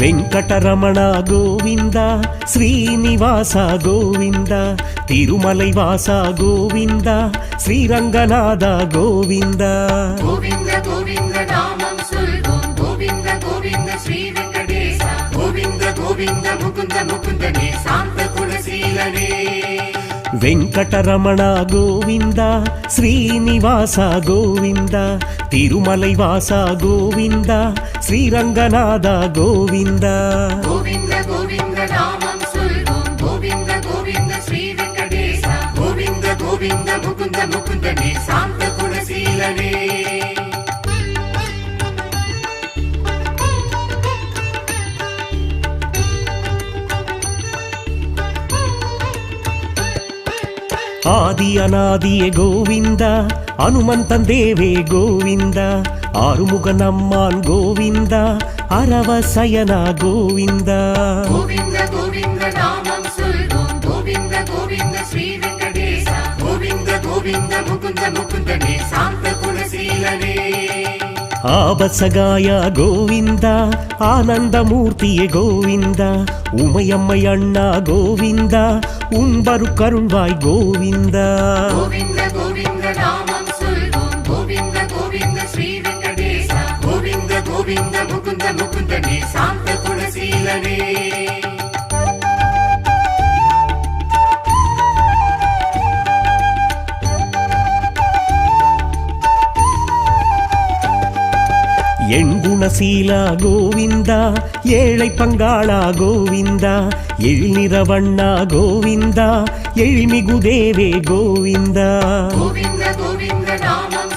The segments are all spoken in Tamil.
வெங்கடரமணா கோவிந்தா ஸ்ரீனிவாசா கோவிந்தா திருமலை வாசா கோவிந்தா ஸ்ரீரங்கநாதா கோவிந்தா கோவிந்த கோவிந்த நாமம் சொல்வோம் கோவிந்த கோவிந்த ஸ்ரீ வெங்கடேசா கோவிந்த கோவிந்த முகுந்த முகுந்தனே சாந்த குணசீலனே வெங்கடரமணா கோவிந்தா ஸ்ரீனிவாசா கோவிந்தா திருமலை வாசா கோவிந்தா ஸ்ரீரங்கநாதா கோவிந்தா கோவிந்த கோவிந்த நாமம் சொல்வோம் கோவிந்த கோவிந்த ஸ்ரீ வெங்கடேசா கோவிந்த கோவிந்த முகுந்த முகுந்தனே சாந்த குணசீலனே ஆதி அநாதியே கோவிந்த அனுமந்தன் தேவே கோவிந்த ஆறுமுக நம்மான் கோவிந்த அரவசயனா கோவிந்த கோவிந்த கோவிந்த நாமம் சொல்வோம் கோவிந்த கோவிந்த ஸ்ரீ வெங்கடேசா கோவிந்த கோவிந்த முகுந்த முகுந்தனே சாந்த குணசீலனே ஆபசகாயா கோவிந்தா ஆனந்தமூர்த்தியே கோவிந்தா உமையம்மை அண்ணா கோவிந்தா உம்பரு கருள்வாய் கோவிந்தா. கோவிந்த கோவிந்த முகுந்த முகுந்தனே சாந்த குணசீலனே மனசீலா கோவிந்தா ஏழை பங்காளா கோவிந்தா எழிநிறவண்ணா கோவிந்தா எழிமிகு தேவே கோவிந்தா. கோவிந்த கோவிந்த நாமம்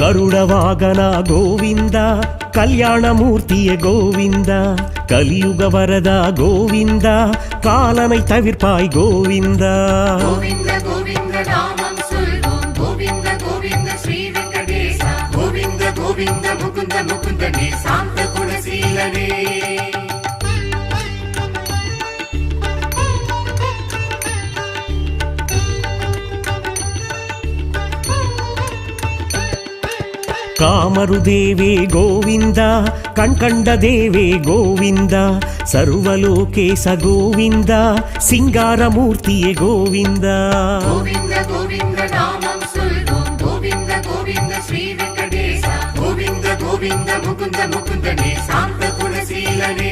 கருட வாகனா கோவிந்தா கல்யாணமூர்த்திய கோவிந்தா கலியுக வரதா கோவிந்தா காலனை தவிர்ப்பாய் கோவிந்தா. கோவிந்த கோவிந்த முகுந்த முகுந்தனே சாந்த குணசீலனே कामरुदेवे गोविन्द कण्कण्डदेवे गोविन्द सर्वलोके स गोविन्द सिङ्गारमूर्तिये गोविन्द गोविन्द मुकुन्द मुकुन्दने शान्तगुणशीलने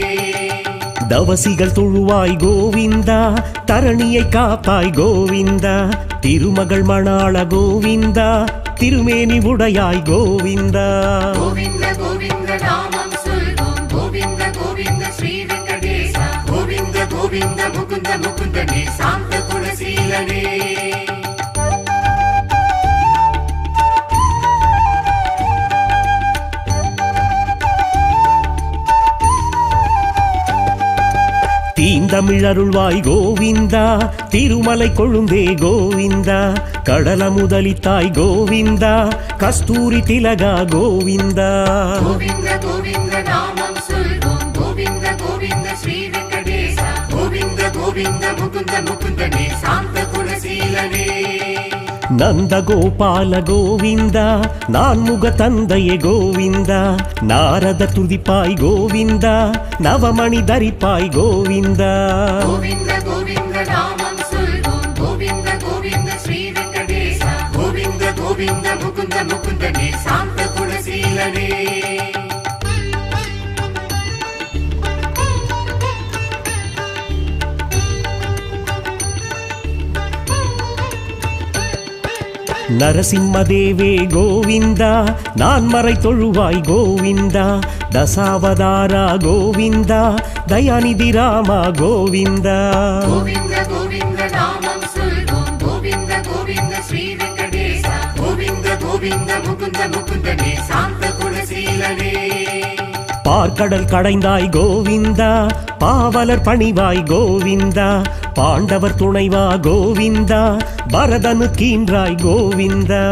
தவசிகள் தொழுவாய் கோவிந்தா தரணியை காப்பாய் கோவிந்தா திருமகள் மணாள கோவிந்தா திருமேனி உடையாய் கோவிந்தா. கோவிந்த கோவிந்த முகுந்த முகுந்தனே சாந்த குணசீலனே தீந்தமிழருள்வாய் கோவிந்தா திருமலை கொழுந்தே கோவிந்தா கடல முதலித்தாய் கோவிந்தா கஸ்தூரி திலகா கோவிந்தா. கோவிந்த கோவிந்த நாமம் சொல்வோம். கோவிந்த கோவிந்த ஸ்ரீ வெங்கடேசா. கோவிந்த கோவிந்த முகுந்த முகுந்தனே நந்தகோபால கோவிந்தா நான் முக தந்தையே கோவிந்தா நாரத துதிப்பாய் கோவிந்தா நவமணி தரிப்பாய் கோவிந்தா கோவிந்த கோவிந்த நாமம் சொல்வோம் நரசிம்மதேவே கோவிந்தா நான் மறை தொழுவாய் கோவிந்தா தசாவதாரா கோவிந்தா தயாநிதி ராமா கோவிந்தா. கோவிந்த கோவிந்த முகுந்த முகுந்தனே சாந்த குணசீலனே பார்க்கடல் கடைந்தாய் கோவிந்தா பாவலர் பணிவாய் கோவிந்தா பாண்டவர் துணைவா கோவிந்தா பரதனு கீன்றாய் கோவிந்தா.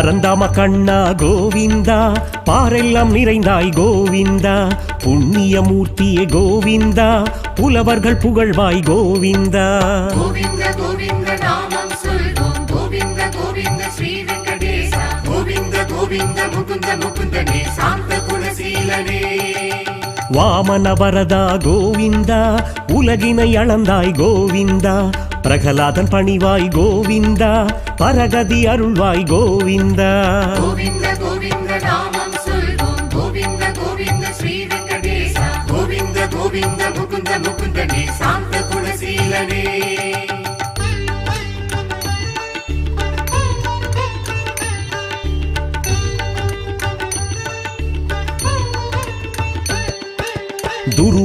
பரந்தாம கண்ணா கோவிந்தா. பாரெல்லாம் நிறைந்தாய் கோவிந்தா. புண்ணியமூர்த்தியே கோவிந்தா. புலவர்கள் புகழ்வாய் கோவிந்தா. வாமன வரதா கோவிந்தா. உலகினை அளந்தாய் கோவிந்தா. பிரகலாதன் பணிவாய் கோவிந்தா பரகதி அருள்வாய் கோவிந்தா. கோவிந்த கோவிந்த நாமம் சொல்வோம். கோவிந்த கோவிந்த ஸ்ரீ வெங்கடேசா. கோவிந்த கோவிந்த முகுந்த முகுந்தனே சாந்த குணசீலனே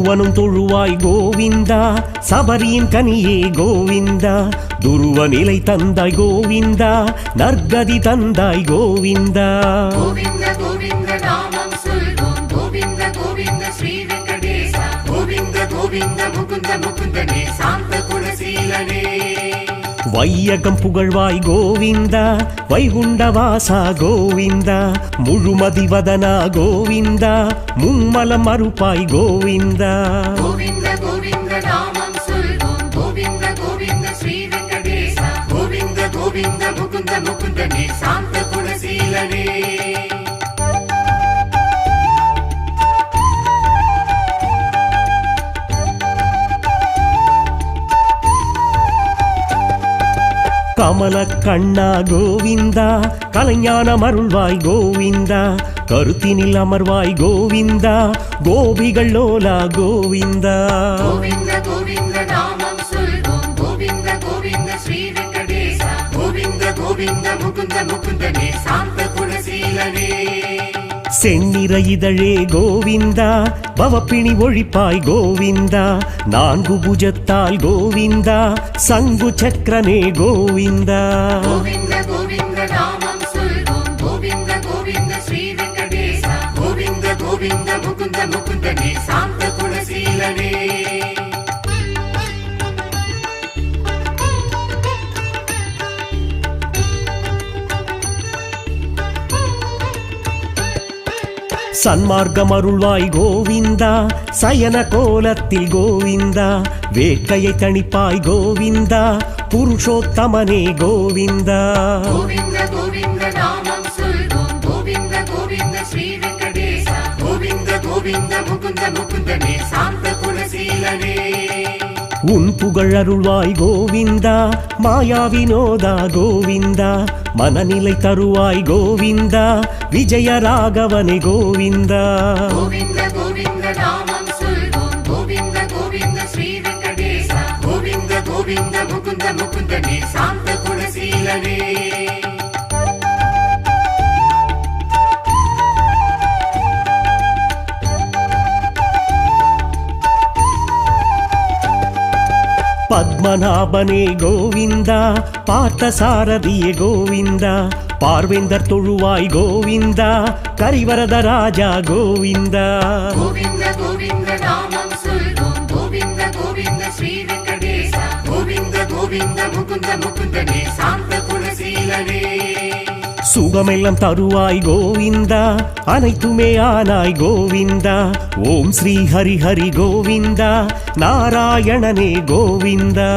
துருவனும் தொழுவாய் கோவிந்தா சபரியின் கனியே கோவிந்தா துருவ நிலை தந்தாய் கோவிந்தா நற்கதி தந்தாய் கோவிந்தா கோவிந்த கோவிந்த நாமம் சொல்வோம் கோவிந்த கோவிந்த ஸ்ரீ வெங்கடேசா கோவிந்த கோவிந்த முகுந்த முகுந்தனே சாந்த குணசீலனே வையகம் புகழ்வாய் கோவிந்தா வைகுண்டவாசா கோவிந்தா முழுமதிவதனா கோவிந்தா மும்மலம் அறுப்பாய் கோவிந்தா. கோவிந்த கோவிந்த முகுந்த முகுந்தனே சாந்த குணசீலனே கமல கண்ணா கோவிந்தா கலைஞான அருள்வாய் கோவிந்தா கருத்தினில் அமர்வாய் கோவிந்தா கோபிகள் லோலா கோவிந்தா. கோவிந்த முகுந்த முகுந்தனே சாந்த குணசீலனே செந்நிற இதழே கோவிந்தா பவப்பிணி ஒழிப்பாய் கோவிந்தா நான்கு புஜத்தால் கோவிந்தா சங்கு சக்கரமே கோவிந்தா. கோவிந்த கோவிந்த முகுந்த முகுந்தனே சாந்த குணசீலனே சன்மார்க்கம் அருள்வாய் கோவிந்தா சயன கோலத்தில் கோவிந்தா வேட்கையை தணிப்பாய் கோவிந்தா புருஷோத்தமனே கோவிந்தா. கோவிந்த முகுந்த முகுந்தனே சாந்த குணசீலனே உன் புகழ் அருள்வாய் கோவிந்தா மாயா வினோதா கோவிந்தா மனநிலை தருவாய் கோவிந்தா விஜய ராகவனே கோவிந்தா. கோவிந்த கோவிந்த நாமம் கோவிந்த முகுந்த முகுந்தனே சாந்த குணசீலனே பத்மநாபனே கோவிந்தா பார்த்த சாரதியே கோவிந்தா பார்வேந்தர் தொழுவாய் கோவிந்தா கரிவரத ராஜா கோவிந்தா. கோவிந்த கோவிந்த நாமம் சொல்வோம். கோவிந்த கோவிந்த ஸ்ரீ வெங்கடேசா கோவிந்த கோவிந்த முகுந்த முகுந்தனே சாந்த குணசீலனே சுகமெல்லாம் தருவாய் கோவிந்தா. அனைத்துமே ஆனாய் கோவிந்தா. ஓம் ஸ்ரீ ஹரி ஹரி கோவிந்தா. நாராயணனே கோவிந்தா.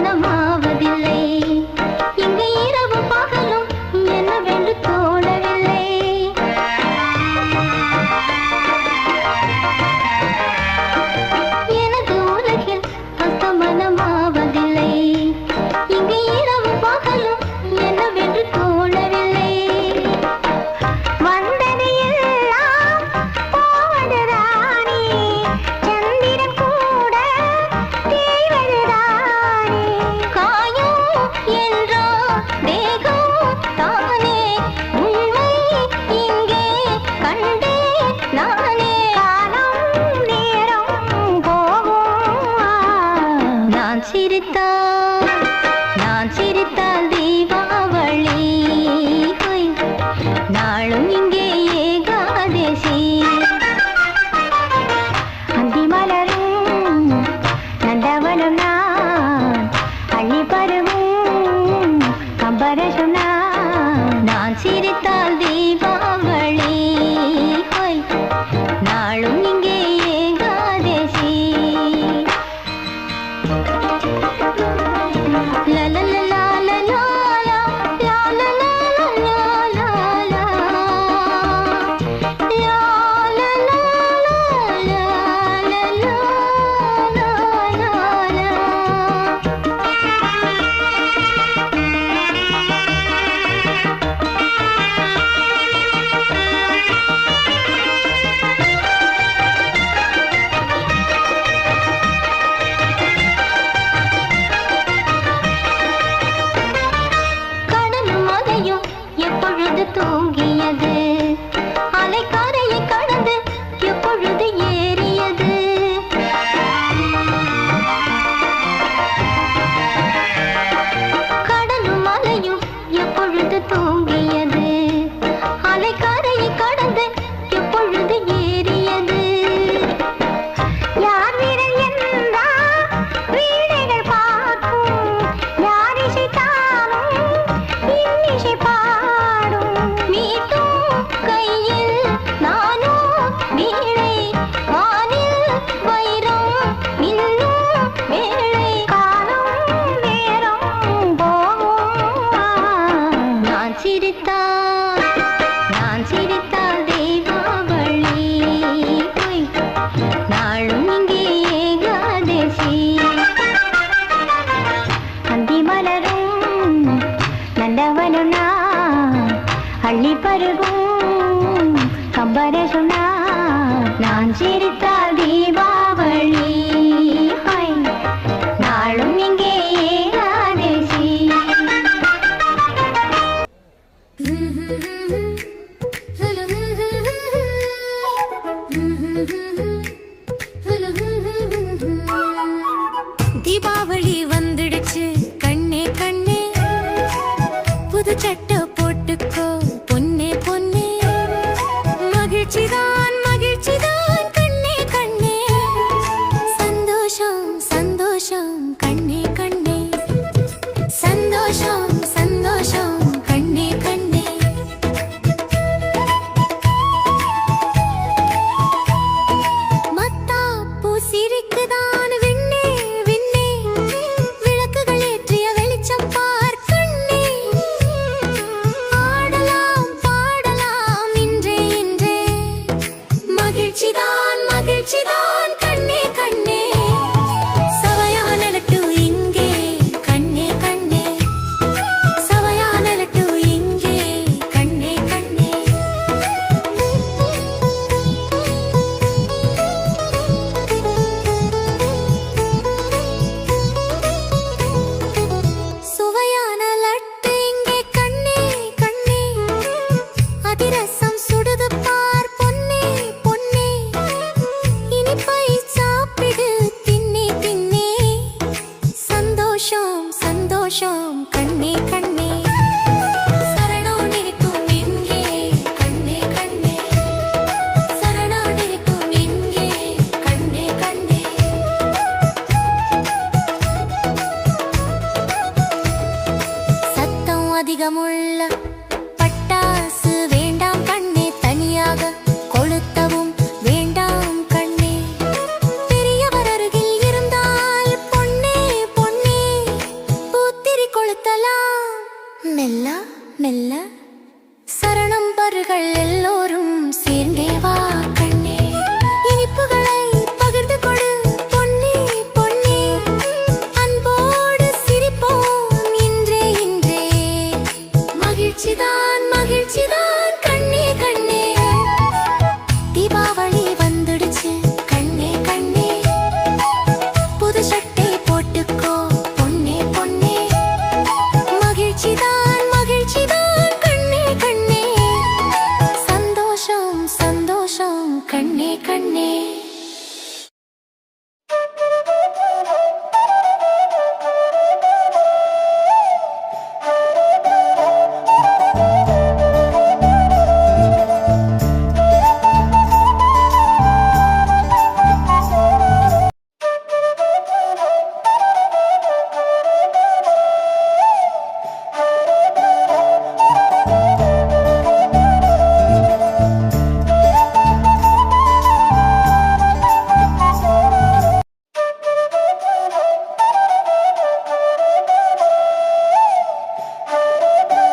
ಧ್ಯಾನಮಾವದಿಲ್ಲ வர சொன்னா நான் சிரித்த